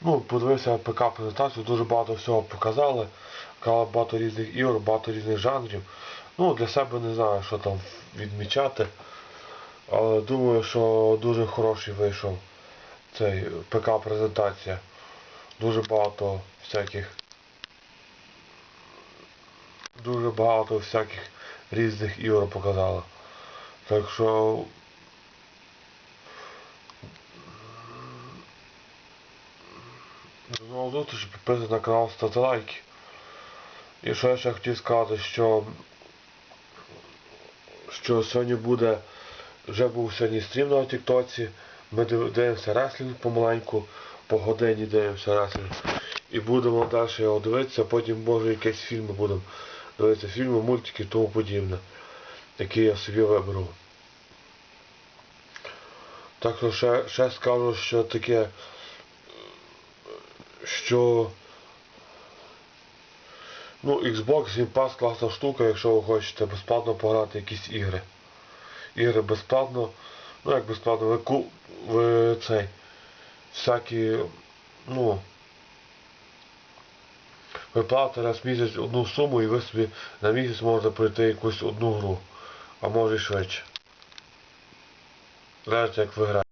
Ну, подивився ПК презентацію, дуже багато всього показали. Казали багато різних ігор, багато різних жанрів. Ну, для себе не знаю, що там відмічати. Але думаю, що дуже хороший вийшов цей ПК презентація. Дуже багато всяких. Дуже багато всяких різних ігор показали. Так що До нового зустрічі, підписуйтесь на канал, ставте лайки. І що я ще хотів сказати, що, що сьогодні буде, вже був сьогодні стрім на Тіктоці. Ми дивимося реслінг помаленьку, по годині дивимося реслінг. І будемо далі його дивитися, потім може якісь фільми будемо дивитися, фільми, мультики і тому подібне, які я собі виберу. Так що ще, ще скажу, що таке що ну, Xbox Game Pass класна штука, якщо ви хочете безплатно пограти якісь ігри. Ігри безплатно, ну як безплатно, ви, ку- ви цей всякі, ну ви платите раз в місяць одну суму і ви собі на місяць можете пройти якусь одну гру, а може і швидше. Залежить як ви граєте.